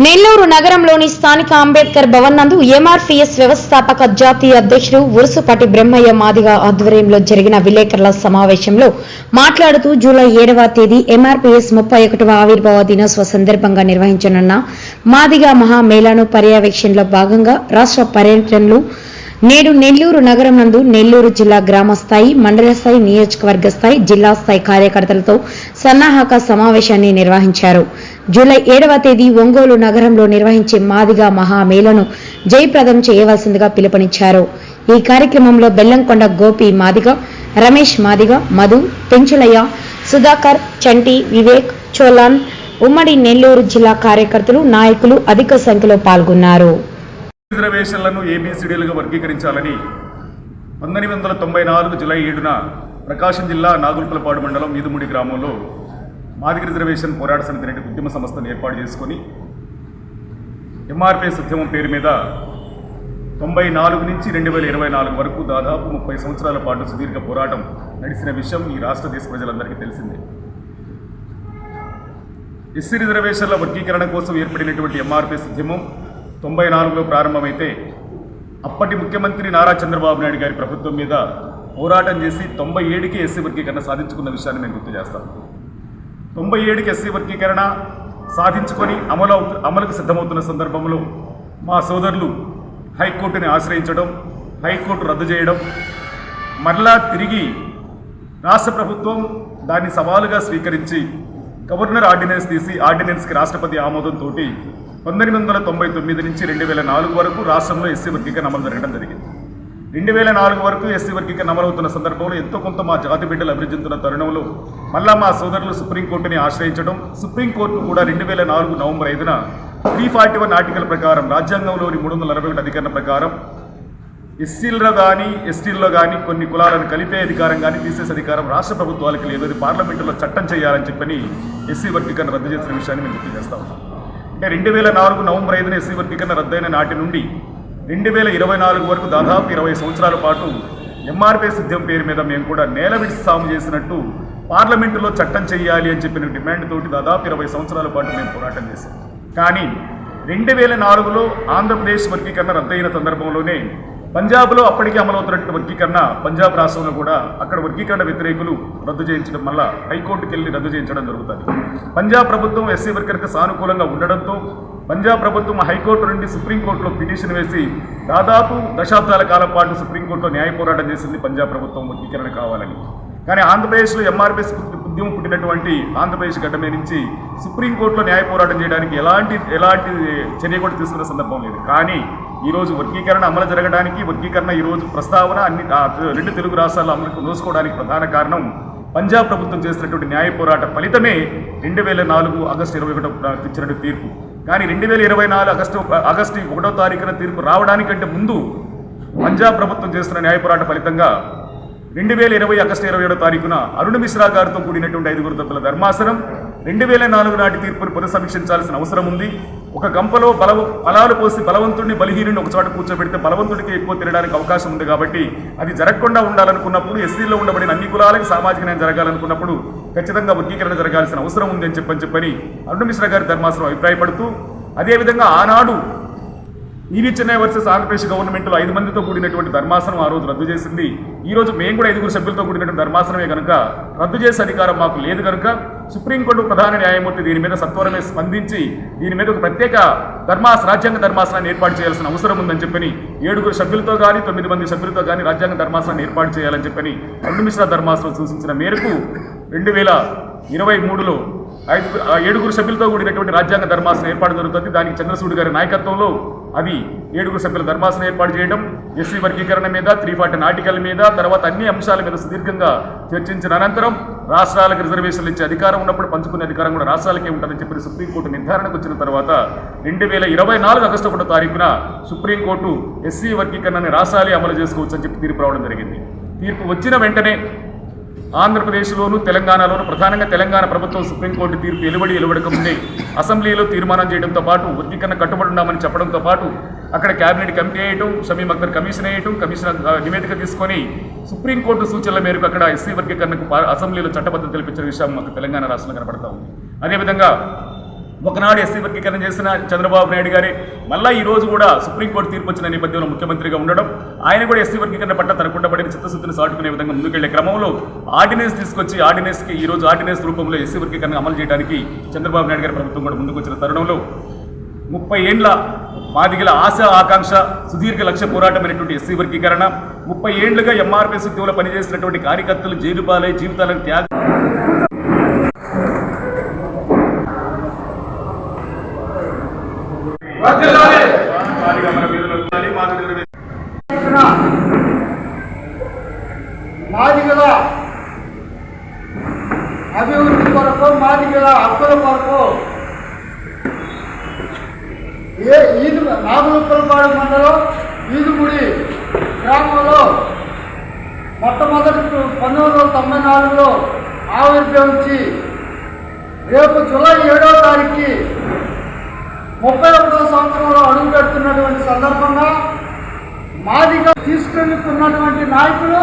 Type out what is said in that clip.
నెల్లూరు నగరంలోని స్థానిక అంబేద్కర్ భవన్ నందు ఎంఆర్పీఎస్ వ్యవస్థాపక జాతీయ అధ్యక్షుడు ఉరుసుపాటి బ్రహ్మయ్య మాదిగ ఆధ్వర్యంలో జరిగిన విలేకరుల సమావేశంలో మాట్లాడుతూ జూలై ఏడవ తేదీ ఎంఆర్పీఎస్ ముప్పై ఒకటవ ఆవిర్భావ దినోత్సవ సందర్భంగా నిర్వహించనున్న మాదిగ మహామేళాను పర్యవేక్షణలో భాగంగా రాష్ట్ర పర్యటనలు నేడు నెల్లూరు నగరం నందు నెల్లూరు జిల్లా గ్రామ స్థాయి మండల స్థాయి నియోజకవర్గ స్థాయి జిల్లా స్థాయి కార్యకర్తలతో సన్నాహక సమావేశాన్ని నిర్వహించారు. జూలై ఏడవ తేదీ ఒంగోలు నగరంలో నిర్వహించే మాదిగా మహామేళను జయప్రదం చేయవలసిందిగా పిలుపునిచ్చారు. ఈ కార్యక్రమంలో బెల్లంకొండ గోపి మాదిగ రమేష్ మాదిగ మధు పెంచులయ్య సుధాకర్ చంటి వివేక్ చోలాన్ ఉమ్మడి నెల్లూరు జిల్లా కార్యకర్తలు నాయకులు అధిక సంఖ్యలో పాల్గొన్నారు. రిజర్వేషన్లను ఏబీసీడీలుగా వర్గీకరించాలని పంతొమ్మిది వందల తొంభై నాలుగు జులై ఏడున ప్రకాశం జిల్లా నాగుల్పలపాడు మండలం ఈదుముడి గ్రామంలో మాదిగ రిజర్వేషన్ పోరాట సమితి అనే ఉద్యమ సంస్థను ఏర్పాటు చేసుకొని ఎంఆర్పిఎస్ ఉద్యమం పేరు మీద తొంభై నాలుగు నుంచి రెండు వేల ఇరవై నాలుగు వరకు దాదాపు ముప్పై సంవత్సరాల పాటు సుదీర్ఘ పోరాటం నడిచిన విషయం ఈ రాష్ట్ర దేశ ప్రజలందరికీ తెలిసిందే. ఎస్సీ రిజర్వేషన్ల వర్గీకరణ కోసం ఏర్పడినటువంటి ఎంఆర్పిఎస్ ఉద్యమం తొంభై నాలుగులో ప్రారంభమైతే అప్పటి ముఖ్యమంత్రి నారా చంద్రబాబు నాయుడు గారి ప్రభుత్వం మీద పోరాటం చేసి తొంభై ఏడుకి ఎస్సీ వర్గీకరణ సాధించుకున్న విషయాన్ని మేము గుర్తు చేస్తాను. తొంభై ఏడుకి ఎస్సీ వర్గీకరణ సాధించుకొని అమలు అవుతు అమలుకు సిద్ధమవుతున్న సందర్భంలో మా సోదరులు హైకోర్టుని ఆశ్రయించడం హైకోర్టు రద్దు చేయడం మరలా తిరిగి రాష్ట్ర ప్రభుత్వం దాన్ని సవాలుగా స్వీకరించి గవర్నర్ ఆర్డినెన్స్ తీసి ఆర్డినెన్స్కి రాష్ట్రపతి ఆమోదంతో పంతొమ్మిది వందల తొంభై తొమ్మిది నుంచి రెండు వేల నాలుగు వరకు రాష్ట్రంలో ఎస్సీ వర్గీకరణ అమలు జరగడం జరిగింది. రెండు వేల నాలుగు వరకు ఎస్సీ వర్గీకరణ అమలవుతున్న సందర్భంలో ఎంతో కొంత మా జాతి బిడ్డలు అభివృద్ధి తరుణంలో మళ్ళా మా సోదరులు సుప్రీంకోర్టుని ఆశ్రయించడం సుప్రీంకోర్టు కూడా రెండు వేల నాలుగు నవంబర్ ఐదున త్రీ ఫార్టీ వన్ ఆర్టికల్ ప్రకారం రాజ్యాంగంలోని మూడు వందల అరవై ఒకటి అధికరణ ప్రకారం ఎస్సీల్లో కానీ ఎస్టీల్లో కానీ కొన్ని కులాలను కలిపే అధికారం కానీ తీసేసే అధికారం రాష్ట్ర ప్రభుత్వాలకు లేదు అది పార్లమెంటులో చట్టం చేయాలని చెప్పని ఎస్సీ వర్గీకరణ రద్దు చేసిన విషయాన్ని మేము గుర్తు చేస్తా ఉన్నాం. అంటే రెండు వేల నాలుగు నవంబర్ ఐదున ఎస్సీ వర్గీకరణ రద్దయిన నాటి నుండి రెండు వేల ఇరవై నాలుగు వరకు దాదాపు ఇరవై సంవత్సరాల పాటు ఎంఆర్పీ సిద్ధం పేరు మీద మేము కూడా నేల విడిచి సాము చేసినట్టు పార్లమెంటులో చట్టం చేయాలి అని చెప్పిన డిమాండ్ తోటి దాదాపు ఇరవై సంవత్సరాల పాటు మేము పోరాటం చేశాం. కానీ రెండు వేల నాలుగులో ఆంధ్రప్రదేశ్ వర్గీకరణ రద్దయిన సందర్భంలోనే పంజాబ్లో అప్పటికే అమలవుతున్నటువంటి వర్గీకరణ పంజాబ్ రాష్ట్రంలో కూడా అక్కడ వర్గీకరణ వ్యతిరేకులు రద్దు చేయించడం వల్ల హైకోర్టుకి వెళ్ళి రద్దు చేయించడం జరుగుతుంది. పంజాబ్ ప్రభుత్వం ఎస్సీ వర్గర్కి సానుకూలంగా ఉండడంతో పంజాబ్ ప్రభుత్వం హైకోర్టు నుండి సుప్రీంకోర్టులో పిటిషన్ వేసి దాదాపు దశాబ్దాల కాలం పాటు సుప్రీంకోర్టులో న్యాయ పోరాటం చేసింది పంజాబ్ ప్రభుత్వం వర్గీకరణ కావాలని. కానీ ఆంధ్రప్రదేశ్లో ఎంఆర్పిఎస్ ఉద్యమం పుట్టినటువంటి ఆంధ్రప్రదేశ్ గడ్డమే నుంచి సుప్రీంకోర్టులో న్యాయ పోరాటం చేయడానికి ఎలాంటి ఎలాంటి చర్య కూడా తీసుకున్న సందర్భం లేదు. కానీ ఈరోజు వర్గీకరణ అమలు జరగడానికి వర్గీకరణ ఈరోజు ప్రస్తావన అన్ని రెండు తెలుగు రాష్ట్రాల్లో అమలుకు నోసుకోవడానికి ప్రధాన కారణం పంజాబ్ ప్రభుత్వం చేసినటువంటి న్యాయ పోరాట ఫలితమే రెండు వేల నాలుగు ఆగస్టు ఇరవై ఒకటో ఇచ్చినటువంటి తీర్పు. కానీ రెండు వేల ఇరవై నాలుగు ఆగస్టు ఆగస్టు ఒకటో తారీఖున తీర్పు రావడానికంటే ముందు పంజాబ్ ప్రభుత్వం చేస్తున్న న్యాయ పోరాట ఫలితంగా రెండు వేల ఇరవై ఆగస్టు ఇరవై ఏడో తారీఖున అరుణ మిశ్రా గారితో కూడినటువంటి ఐదుగురు తప్పుల ధర్మాసనం రెండు వేల నాలుగు నాటి తీర్పును పునఃసమీక్షించాల్సిన అవసరం ఉంది. ఒక గంపలో బల బలాలు పోసి బలవంతుడిని బలహీనుని ఒక చోట కూర్చోబెడితే బలవంతుడికి ఎక్కువ తినడానికి అవకాశం ఉంది కాబట్టి అది జరగకుండా ఉండాలనుకున్నప్పుడు ఎస్సీలో ఉండబడిన అన్ని కులాలకు సామాజిక న్యాయం జరగాలనుకున్నప్పుడు ఖచ్చితంగా వర్గీకరణ జరగాల్సిన అవసరం ఉంది అని చెప్పని చెప్పని అరుణ మిశ్రా గారి ధర్మాసనం అభిప్రాయపడుతూ అదేవిధంగా ఆనాడు ఈవీ చెన్నై వర్సెస్ ఆంధ్రప్రదేశ్ గవర్నమెంట్లో ఐదు మందితో కూడినటువంటి ధర్మాసనం ఆ రోజు రద్దు చేసింది. ఈ రోజు మేము కూడా ఐదుగురు సభ్యులతో కూడినటువంటి ధర్మాసనమే కనుక రద్దు చేసే అధికారం మాకు లేదు కనుక సుప్రీంకోర్టు ప్రధాన న్యాయమూర్తి దీని మీద సత్వరమే స్పందించి దీని మీద ఒక ప్రత్యేక ధర్మాస రాజ్యాంగ ధర్మాసనాన్ని ఏర్పాటు చేయాల్సిన అవసరం ఉందని చెప్పని ఏడుగురు సభ్యులతో కానీ తొమ్మిది మంది సభ్యులతో కానీ రాజ్యాంగ ధర్మాసనాన్ని ఏర్పాటు చేయాలని చెప్పని అరుణ్ మిశ్ర ధర్మాసనం సూచించిన మేరకు రెండు వేల ఇరవై మూడులో ఐదుగురు ఏడుగురు సభ్యులతో కూడినటువంటి రాజ్యాంగ ధర్మాసనం ఏర్పాటు జరుగుతుంది. దానికి చంద్రసూడి గారి నాయకత్వంలో అది ఏడుగురు సభ్యుల ధర్మాసనం ఏర్పాటు చేయడం ఎస్సీ వర్గీకరణ మీద త్రీ ఫార్టీ నాటికల మీద తర్వాత అన్ని అంశాల మీద సుదీర్ఘంగా చర్చించిన అనంతరం రాష్ట్రాలకు రిజర్వేషన్లు ఇచ్చే అధికారం ఉన్నప్పుడు పంచుకునే అధికారం కూడా రాష్ట్రాలకే ఉంటుందని చెప్పి సుప్రీంకోర్టు నిర్ధారణకు వచ్చిన తర్వాత రెండు వేల ఇరవై నాలుగు ఆగస్టు ఒకటో తారీఖున సుప్రీంకోర్టు ఎస్సీ వర్గీకరణని రాష్ట్రాలే అమలు చేసుకోవచ్చు చెప్పి తీర్పు రావడం జరిగింది. తీర్పు వచ్చిన వెంటనే ఆంధ్రప్రదేశ్లోను తెలంగాణలోను ప్రధానంగా తెలంగాణ ప్రభుత్వం సుప్రీంకోర్టు తీర్పు వెలువడి వెలువడకముందే అసెంబ్లీలో తీర్మానం చేయడంతో పాటు వర్గీకరణ కట్టుబడి ఉన్నామని చెప్పడంతో పాటు అక్కడ కేబినెట్ కమిటీ వేయటం షమీం అఖ్తర్ కమిషన్ వేయటం కమిషన్ నివేదిక తీసుకొని సుప్రీంకోర్టు సూచనల మేరకు అక్కడ ఎస్సీ వర్గీకరణకు అసెంబ్లీలో చట్టబద్ధత తెలిపించిన విషయం మాకు తెలంగాణ రాష్ట్రంలో కనపడతా ఉంది. అదేవిధంగా ఒకనాడు ఎస్సీ వర్గీకరణ చేసిన చంద్రబాబు నాయుడు గారి మళ్ళా ఈ రోజు కూడా సుప్రీంకోర్టు తీర్పు వచ్చిన నేపథ్యంలో ముఖ్యమంత్రిగా ఉండడం ఆయన కూడా ఎస్సీ వర్గీకరణ పట్ల తనకుండా పడిన చిత్తశుద్ధిని సాటుకునే విధంగా ముందుకెళ్ళే క్రమంలో ఆర్డినెన్స్ తీసుకొచ్చి ఆర్డినెన్స్కి ఈ రోజు ఆర్డినెన్స్ రూపంలో ఎస్సీ వర్గీకరణ అమలు చేయడానికి చంద్రబాబు నాయుడు గారి ప్రభుత్వం కూడా ముందుకొచ్చిన తరుణంలో ముప్పై ఏండ్ల మాదిగల ఆశ ఆకాంక్ష సుదీర్ఘ లక్ష్య పోరాటమైనటువంటి ఎస్సీ వర్గీకరణ ముప్పై ఏండ్లుగా ఎంఆర్పీఎస్ ఉద్యోగులు పనిచేసినటువంటి కార్యకర్తలు జైలు పాలై జీవితాలను త్యాగం మాదిగల అభివృద్ధి కొరకు మాదిగల హక్కుల కొరకు. ఏ ఈదు నాగులపల్లిపాడు మండలం ఈదుగుడి గ్రామంలో మొట్టమొదటి పంతొమ్మిది వందల తొంభై నాలుగులో ఆవిర్భవించి రేపు జూలై ఏడవ తారీఖుకి ముప్పై ఒకటో సంవత్సరంలో అడుగు పెడుతున్నటువంటి సందర్భంగా మాదిగా తీసుకెళ్తున్నటువంటి నాయకులు